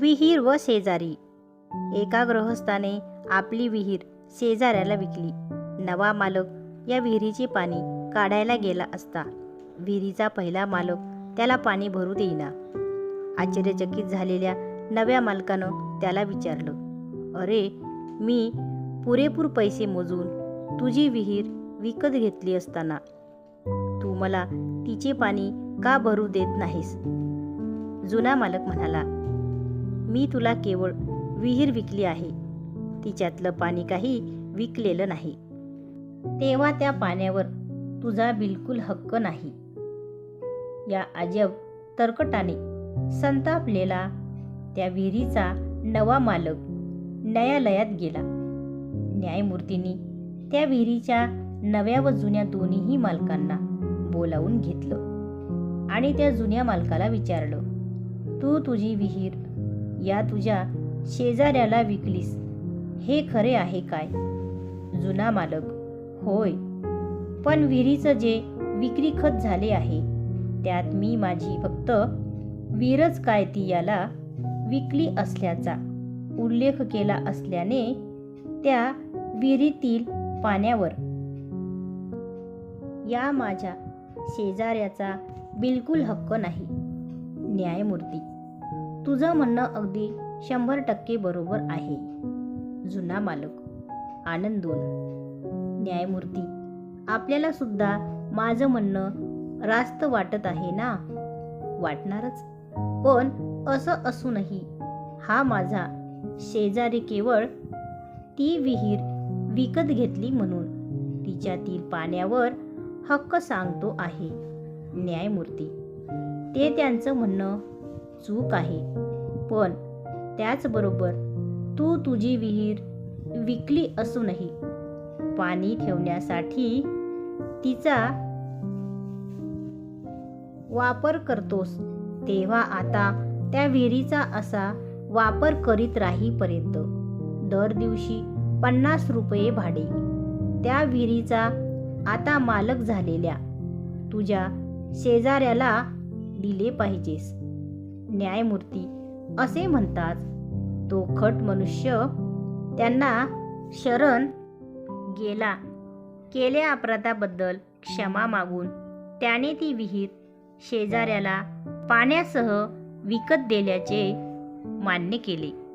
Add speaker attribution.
Speaker 1: विहीर व शेजारी. एका गृहस्थाने आपली विहीर शेजाऱ्याला विकली. नवा मालक या विहिरीचे पाणी काढायला गेला असता. विहिरीचा पहिला मालक त्याला पाणी भरू देईना. आश्चर्यचकित झालेल्या नव्या मालकानं त्याला विचारलं अरे मी पुरेपूर पैसे मोजून तुझी विहीर विकत घेतली असताना तू मला तिचे पाणी का भरू देत नाहीस? जुना मालक म्हणाला मी तुला केवळ विहीर विकली आहे. तिच्यातलं पाणी काही विकलेलं नाही. तेव्हा त्या पाण्यावर तुझा बिलकुल हक्क नाही. या अजब तर्कटाने संतापलेला त्या विहिरीचा नवा मालक न्यायालयात गेला. न्यायमूर्तींनी त्या विहिरीच्या नव्या व जुन्या दोन्हीही मालकांना बोलावून घेतलं आणि त्या जुन्या मालकाला विचारलं तू तुझी विहीर या तुझ्या शेजाऱ्याला विकलीस. हे खरे आहे काय? जुना मालक होय. पण विहिरीचं जे विक्री खत झाले आहे त्यात मी माझी फक्त वीरच काय ती याला विकली असल्याचा उल्लेख केला असल्याने त्या विहिरीतील पाण्यावर. या माझ्या शेजाऱ्याचा बिलकुल हक्क नाही न्यायमूर्ती. तुझं म्हणणं अगदी शंभर टक्के बरोबर आहे. जुना मालक आनंदून न्यायमूर्ती आपल्याला सुद्धा माझं म्हणणं रास्त वाटत आहे ना? वाटणारच. पण असं असूनही हा माझा शेजारी केवळ ती विहीर विकत घेतली म्हणून तिच्यातील पाण्यावर हक्क सांगतो आहे. न्यायमूर्ती ते त्यांचं म्हणणं चूक आहे. पण त्याचबरोबर तू तुझी विहीर विकली असूनही पाणी ठेवण्यासाठी तिचा वापर करतोस तेव्हा आता त्या विहिरीचा असा वापर करीत राहीपर्यंत दर दिवशी पन्नास रुपये भाडे. त्या विहिरीचा आता मालक झालेल्या तुझ्या शेजाऱ्याला दिले पाहिजेस. न्यायमूर्ती असे म्हणतात. तो खट मनुष्य त्यांना शरण गेला. केल्या अपराधाबद्दल क्षमा मागून त्याने ती विहीर शेजाऱ्याला पाण्यासह विकत दिल्याचे मान्य केले.